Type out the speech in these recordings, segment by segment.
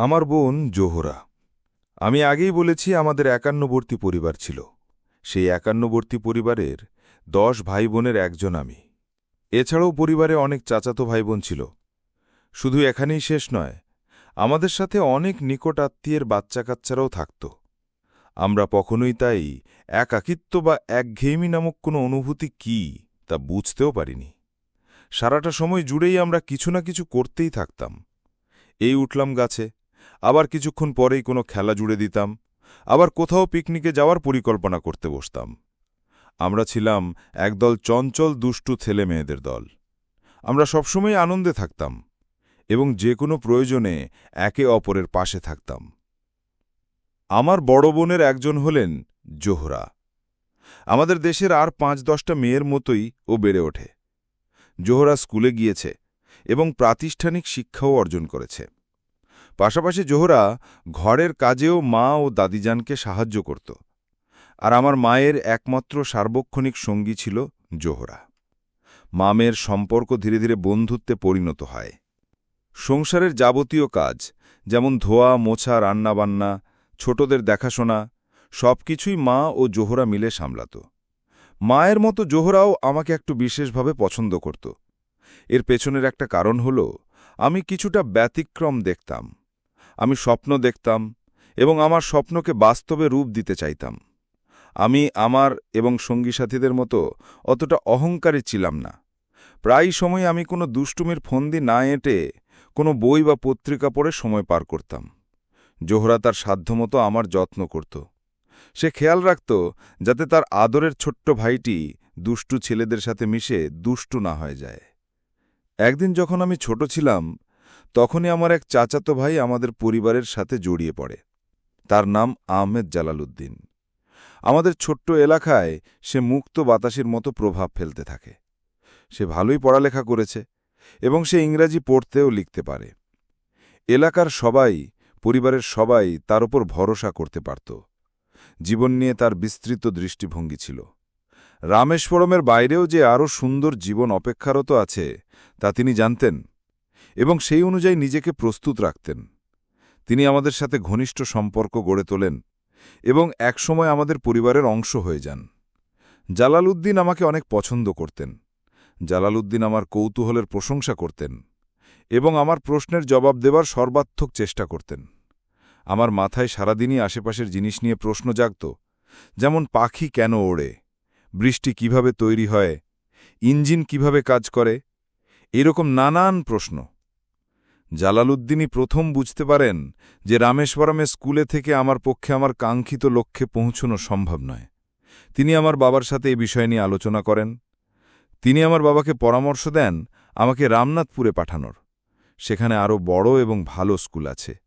আমার বোন জোহরা। আমি আগেই বলেছি আমাদের একান্নবর্তী পরিবার ছিল। সেই একান্নবর্তী পরিবারের দশ ভাই বোনের একজন আমি। এছাড়াও পরিবারে অনেক চাচাতো ভাই বোন ছিল। শুধু এখানেই শেষ নয়, আমাদের সাথে অনেক নিকট আত্মীয়ের বাচ্চা কাচ্চারাও থাকত। আমরা কখনোই তাই একাকিত্ব বা একঘেয়েমি নামক কোনো অনুভূতি কি তা বুঝতেও পারিনি। সারাটা সময় জুড়েই আমরা কিছু না কিছু করতেই থাকতাম। এই উঠলাম গাছে আবার কিছুক্ষণ পরেই কোনো খেলা জুড়ে দিতাম, আবার কোথাও পিকনিকে যাওয়ার পরিকল্পনা করতে বসতাম। আমরা ছিলাম একদল চঞ্চল, দুষ্টু ছেলে মেয়েদের দল। আমরা সবসময় আনন্দে থাকতাম এবং যে কোনো প্রয়োজনে একে অপরের পাশে থাকতাম। আমার বড় বোনের একজন হলেন জোহরা। আমাদের দেশের আর পাঁচ দশটা মেয়ের মতোই ও বেড়ে ওঠে। জোহরা স্কুলে গিয়েছে এবং প্রাতিষ্ঠানিক শিক্ষাও অর্জন করেছে। পাশাপাশি জোহরা ঘরের কাজেও মা ও দাদিজানকে সাহায্য করত। আর আমার মায়ের একমাত্র সার্বক্ষণিক সঙ্গী ছিল জোহরা। মামের সম্পর্ক ধীরে ধীরে বন্ধুত্বে পরিণত হয়। সংসারের যাবতীয় কাজ, যেমন ধোয়া, মোছা, রান্নাবান্না, ছোটদের দেখাশোনা, সবকিছুই মা ও জোহরা মিলে সামলাত। মায়ের মতো জোহরাও আমাকে একটু বিশেষভাবে পছন্দ করত। এর পেছনের একটা কারণ হল, আমি কিছুটা ব্যতিক্রম দেখতাম। আমি স্বপ্ন দেখতাম এবং আমার স্বপ্নকে বাস্তবে রূপ দিতে চাইতাম। আমি আমার এবং সঙ্গী সাথীদের মতো অতটা অহংকারী ছিলাম না। প্রায় সময় আমি কোনো দুষ্টুমির ফন্দি না এঁটে কোনো বই বা পত্রিকা পড়ে সময় পার করতাম। জোহরা তার সাধ্যমতো আমার যত্ন করত। সে খেয়াল রাখত যাতে তার আদরের ছোট্ট ভাইটি দুষ্টু ছেলেদের সাথে মিশে দুষ্টু না হয়ে যায়। একদিন যখন আমি ছোট ছিলাম তখনই আমার এক চাচাতো ভাই আমাদের পরিবারের সাথে জড়িয়ে পড়ে। তার নাম আহমেদ জালালউদ্দিন। আমাদের ছোট্ট এলাকায় সে মুক্ত বাতাসের মতো প্রভাব ফেলতে থাকে। সে ভালোই পড়ালেখা করেছে এবং সে ইংরাজি পড়তেও লিখতে পারে। এলাকার সবাই, পরিবারের সবাই তার উপর ভরসা করতে পারত। জীবন নিয়ে তার বিস্তৃত দৃষ্টিভঙ্গি ছিল। রামেশ্বরমের বাইরেও যে আরও সুন্দর জীবন অপেক্ষারত আছে, তা তিনি জানতেন এবং সেই অনুযায়ী নিজেকে প্রস্তুত রাখতেন। তিনি আমাদের সাথে ঘনিষ্ঠ সম্পর্ক গড়ে তোলেন এবং একসময় আমাদের পরিবারের অংশ হয়ে যান। জালালউদ্দিন আমাকে অনেক পছন্দ করতেন। জালালউদ্দিন আমার কৌতূহলের প্রশংসা করতেন এবং আমার প্রশ্নের জবাব দেবার সর্বাত্মক চেষ্টা করতেন। আমার মাথায় সারাদিনই আশেপাশের জিনিস নিয়ে প্রশ্ন জাগত, যেমন পাখি কেন ওড়ে, বৃষ্টি কীভাবে তৈরি হয়, ইঞ্জিন কীভাবে কাজ করে, এরকম নানান প্রশ্ন। জালালউদ্দিনই প্রথম বুঝতে পারেন যে রামেশ্বরমে স্কুলে থেকে আমার পক্ষে আমার কাঙ্ক্ষিত লক্ষ্যে পৌঁছনো সম্ভব নয়। তিনি আমার বাবার সাথে এ বিষয় নিয়ে আলোচনা করেন। তিনি আমার বাবাকে পরামর্শ দেন আমাকে রামনাথপুরে পাঠানোর। সেখানে আরও বড় এবং ভালো স্কুল আছে।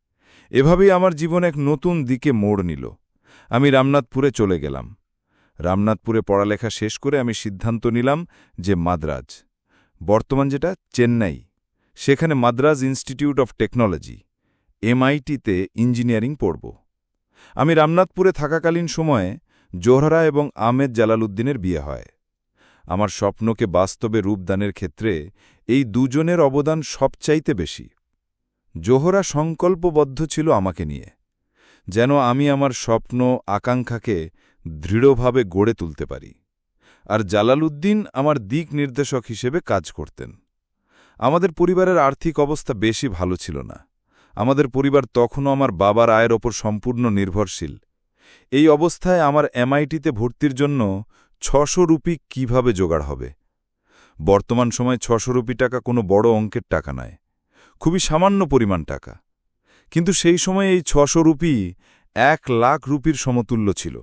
এভাবেই আমার জীবন এক নতুন দিকে মোড় নিল। আমি রামনাথপুরে চলে গেলাম। রামনাথপুরে পড়ালেখা শেষ করে আমি সিদ্ধান্ত নিলাম যে মাদ্রাজ। বর্তমান যেটা, চেন্নাই। সেখানে মাদ্রাজ ইনস্টিটিউট অফ টেকনোলজি, এমআইটিতে ইঞ্জিনিয়ারিং পড়ব। আমি রামনাথপুরে থাকাকালীন সময়ে জোহরা এবং আহমেদ জালালউদ্দিনের বিয়ে হয়। আমার স্বপ্নকে বাস্তবে রূপদানের ক্ষেত্রে এই দুজনের অবদান সবচাইতে বেশি। জোহরা সংকল্পবদ্ধ ছিল আমাকে নিয়ে, যেন আমি আমার স্বপ্ন, আকাঙ্ক্ষাকে দৃঢ়ভাবে গড়ে তুলতে পারি। আর জালালউদ্দিন আমার দিক নির্দেশক হিসেবে কাজ করতেন। আমাদের পরিবারের আর্থিক অবস্থা বেশি ভালো ছিল না। আমাদের পরিবার তখনও আমার বাবার আয়ের ওপর সম্পূর্ণ নির্ভরশীল। এই অবস্থায় আমার এমআইটিতে ভর্তির জন্য ছশো রুপি কীভাবে জোগাড় হবে? বর্তমান সময় ছশো রুপি টাকা কোনো বড় অঙ্কের টাকা নয়। খুবই সামান্য পরিমাণ টাকা। কিন্তু সেই সময় এই ছশো রুপি এক লাখ রুপির সমতুল্য ছিল।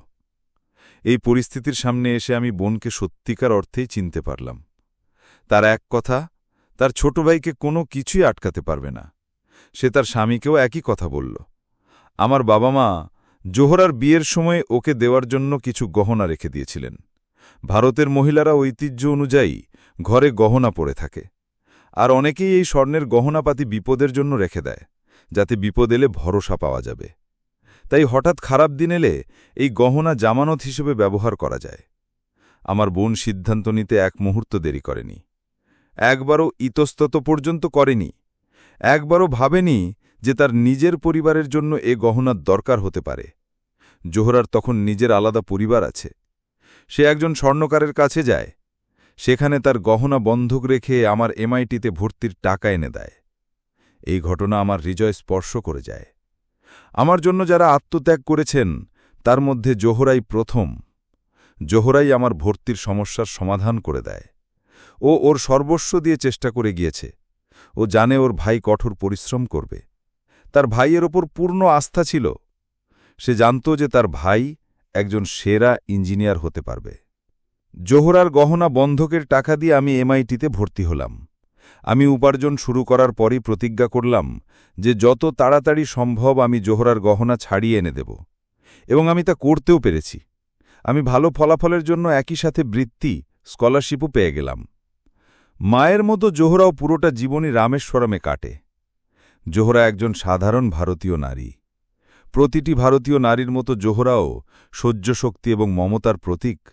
এই পরিস্থিতির সামনে এসে আমি বোনকে সত্যিকার অর্থেই চিনতে পারলাম। তার এক কথা তার ছোট ভাইকে কোনো কিছুই আটকাতে পারবে না। সে তার স্বামীকেও একই কথা বলল। আমার বাবা মা জোহরার বিয়ের সময় ওকে দেওয়ার জন্য কিছু গহনা রেখে দিয়েছিলেন। ভারতের মহিলারা ঐতিহ্য অনুযায়ী ঘরে গহনা পড়ে থাকে। আর অনেকেই এই স্বর্ণের গহনাপাতি বিপদের জন্য রেখে দেয়, যাতে বিপদ এলে ভরসা পাওয়া যাবে। তাই হঠাৎ খারাপ দিন এলে এই গহনা জামানত হিসেবে ব্যবহার করা যায়। আমার বোন সিদ্ধান্ত নিতে এক মুহূর্ত দেরি করেনি। একবারও ইতস্তত পর্যন্ত করেনি। একবারও ভাবেনি যে তার নিজের পরিবারের জন্য এ গহনার দরকার হতে পারে। জোহরার তখন নিজের আলাদা পরিবার আছে। সে একজন স্বর্ণকারের কাছে যায়। সেখানে তার গহনা বন্ধক রেখে আমার এমআইটিতে ভর্তির টাকা এনে দেয়। এই ঘটনা আমার হৃদয় স্পর্শ করে যায়। আমার জন্য যারা আত্মত্যাগ করেছেন, তার মধ্যে জোহরাই প্রথম। জোহরাই আমার ভর্তির সমস্যার সমাধান করে দেয়। ও ওর সর্বস্ব দিয়ে চেষ্টা করে গিয়েছে। ও জানে ওর ভাই কঠোর পরিশ্রম করবে। তার ভাইয়ের ওপর পূর্ণ আস্থা ছিল। সে জানত যে তার ভাই একজন সেরা ইঞ্জিনিয়ার হতে পারবে। জোহরার গহনা বন্ধকের টাকা দিয়ে আমি এমআইটিতে ভর্তি হলাম। আমি উপার্জন শুরু করার পরই প্রতিজ্ঞা করলাম যে যত তাড়াতাড়ি সম্ভব আমি জোহরার গহনা ছাড়িয়ে এনে দেব। এবং আমি তা করতেও পেরেছি। আমি ভালো ফলাফলের জন্য একই সাথে বৃত্তি স্কলারশিপও পেয়ে গেলাম। মায়ের মতো জোহরাও পুরোটা জীবনই রামেশ্বরমে কাটে। জোহরা একজন সাধারণ ভারতীয় নারী। প্রতিটি ভারতীয় নারীর মতো জোহরাও সহ্যশক্তি এবং মমতার প্রতীক।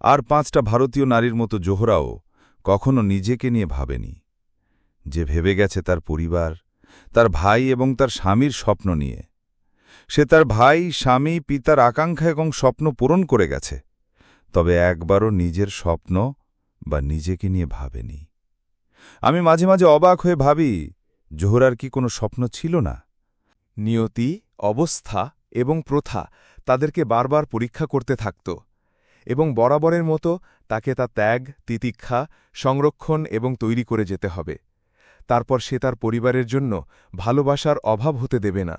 আর পাঁচটা ভারতীয় নারীর মতো জোহরাও কখনো নিজেকে নিয়ে ভাবেনি। যে ভেবে গেছে তার পরিবার, তার ভাই এবং তার স্বামীর স্বপ্ন নিয়ে। সে তার ভাই, স্বামী, পিতার আকাঙ্ক্ষা এবং স্বপ্ন পূরণ করে গেছে। তবে একবারও নিজের স্বপ্ন বা নিজেকে নিয়ে ভাবেনি। আমি মাঝে মাঝে অবাক হয়ে ভাবি, জোহরার কি কোনো স্বপ্ন ছিল না? নিয়তি, অবস্থা এবং প্রথা তাদেরকে বারবার পরীক্ষা করতে থাকত এবং বরাবরের মতো তাকে তা ত্যাগ, তিতিক্ষা, সংরক্ষণ এবং তৈরি করে যেতে হবে। তারপর সে তার পরিবারের জন্য ভালোবাসার অভাব হতে দেবে না।